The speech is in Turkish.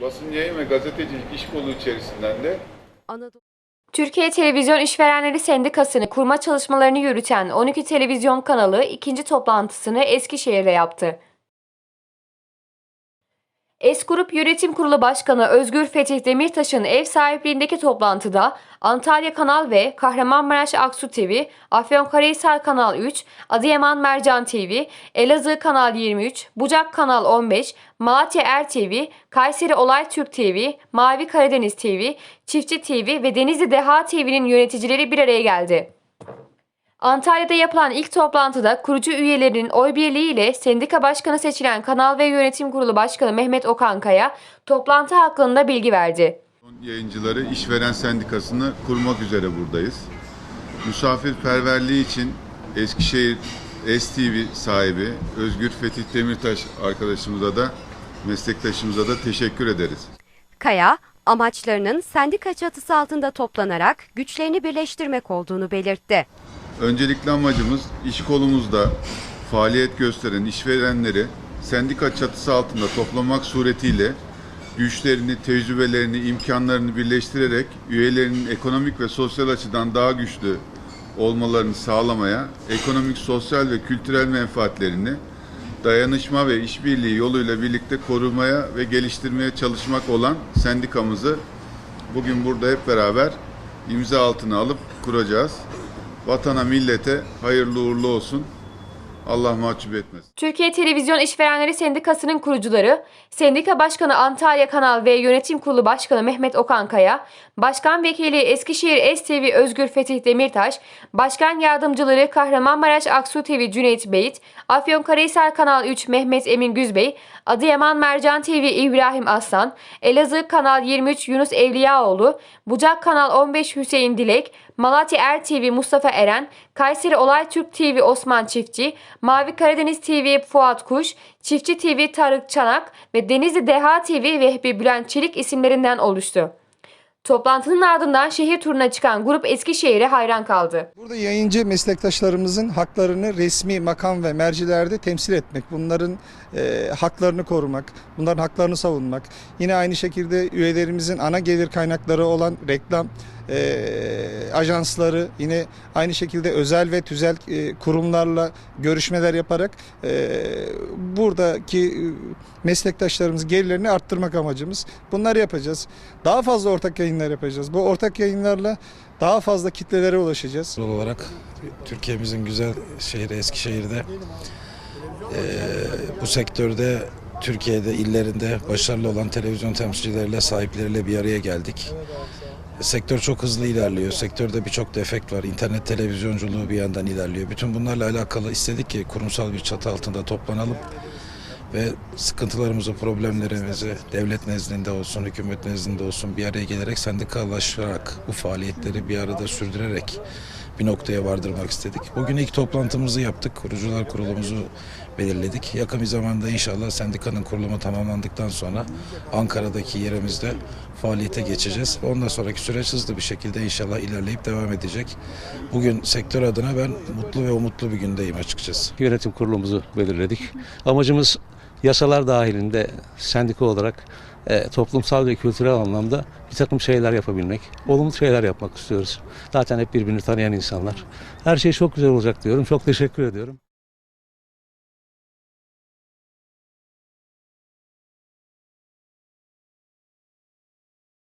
basın yayın ve gazetecilik iş kolu içerisinden de Anadolu Türkiye Televizyon İşverenleri Sendikası'nı kurma çalışmalarını yürüten 12 televizyon kanalı ikinci toplantısını Eskişehir'de yaptı. S-Grup Yönetim Kurulu Başkanı Özgür Fetih Demirtaş'ın ev sahipliğindeki toplantıda Antalya Kanal ve Kahramanmaraş Aksu TV, Afyonkarahisar Kanal 3, Adıyaman Mercan TV, Elazığ Kanal 23, Bucak Kanal 15, Malatya Er TV, Kayseri Olay Türk TV, Mavi Karadeniz TV, Çiftçi TV ve Denizli Deha TV'nin yöneticileri bir araya geldi. Antalya'da yapılan ilk toplantıda kurucu üyelerinin oy birliğiyle sendika başkanı seçilen Kanal ve Yönetim Kurulu Başkanı Mehmet Okankaya toplantı hakkında bilgi verdi. yayıncıları işveren sendikasını kurmak üzere buradayız. Misafirperverliği için Eskişehir STV sahibi Özgür Fetih Demirtaş arkadaşımıza da meslektaşımıza da teşekkür ederiz. Kaya, amaçlarının sendika çatısı altında toplanarak güçlerini birleştirmek olduğunu belirtti. Öncelikli amacımız iş kolumuzda faaliyet gösteren işverenleri sendika çatısı altında toplamak suretiyle güçlerini, tecrübelerini, imkanlarını birleştirerek üyelerinin ekonomik ve sosyal açıdan daha güçlü olmalarını sağlamaya, ekonomik, sosyal ve kültürel menfaatlerini dayanışma ve işbirliği yoluyla birlikte korumaya ve geliştirmeye çalışmak olan sendikamızı bugün burada hep beraber imza altına alıp kuracağız. Vatana, millete hayırlı uğurlu olsun. Allah mahcup etmesin. Türkiye Televizyon İşverenleri Sendikası'nın kurucuları, Sendika Başkanı Antalya Kanal ve Yönetim Kurulu Başkanı Mehmet Okankaya, Başkan Vekili Eskişehir STV Özgür Fetih Demirtaş, Başkan Yardımcıları Kahramanmaraş Aksu TV Cüneyt Beyit, Afyonkarahisar Kanal 3 Mehmet Emin Güzbey, Adıyaman Mercan TV İbrahim Aslan, Elazığ Kanal 23 Yunus Evliyaoğlu, Bucak Kanal 15 Hüseyin Dilek, Malatya Er TV Mustafa Eren, Kayseri Olay Türk TV Osman Çiftçi, Mavi Karadeniz TV Fuat Kuş, Çiftçi TV Tarık Çanak ve Denizli Deha TV Vehbi Bülent Çelik isimlerinden oluştu. Toplantının ardından şehir turuna çıkan grup Eskişehir'e hayran kaldı. Burada yayıncı meslektaşlarımızın haklarını resmi makam ve mercilerde temsil etmek, bunların e, haklarını korumak, bunların haklarını savunmak. Yine aynı şekilde üyelerimizin ana gelir kaynakları olan reklam e, ajansları, yine aynı şekilde özel ve tüzel e, kurumlarla görüşmeler yaparak e, buradaki e, meslektaşlarımız gelirlerini arttırmak amacımız. Bunları yapacağız. Daha fazla ortak yayınlar yapacağız. Bu ortak yayınlarla daha fazla kitlelere ulaşacağız. Yol olarak Türkiye'mizin güzel şehri Eskişehir'de eee, bu sektörde Türkiye'de illerinde başarılı olan televizyon temsilcileriyle sahipleriyle bir araya geldik. Sektör çok hızlı ilerliyor. Sektörde birçok defekt var. İnternet televizyonculuğu bir yandan ilerliyor. Bütün bunlarla alakalı istedik ki kurumsal bir çatı altında toplanalım ve sıkıntılarımızı, problemlerimizi devlet nezdinde olsun, hükümet nezdinde olsun bir araya gelerek sendikalaşarak bu faaliyetleri bir arada sürdürerek bir noktaya vardırmak istedik. Bugün ilk toplantımızı yaptık. Kurucular kurulumuzu belirledik. Yakın bir zamanda inşallah sendikanın kurulumu tamamlandıktan sonra Ankara'daki yerimizde faaliyete geçeceğiz. Ondan sonraki süreç hızlı bir şekilde inşallah ilerleyip devam edecek. Bugün sektör adına ben mutlu ve umutlu bir gündeyim açıkçası. yönetim kurulumuzu belirledik. Amacımız yasalar dahilinde sendika olarak e, toplumsal ve kültürel anlamda bir takım şeyler yapabilmek, olumlu şeyler yapmak istiyoruz. Zaten hep birbirini tanıyan insanlar. Her şey çok güzel olacak diyorum. Çok teşekkür ediyorum.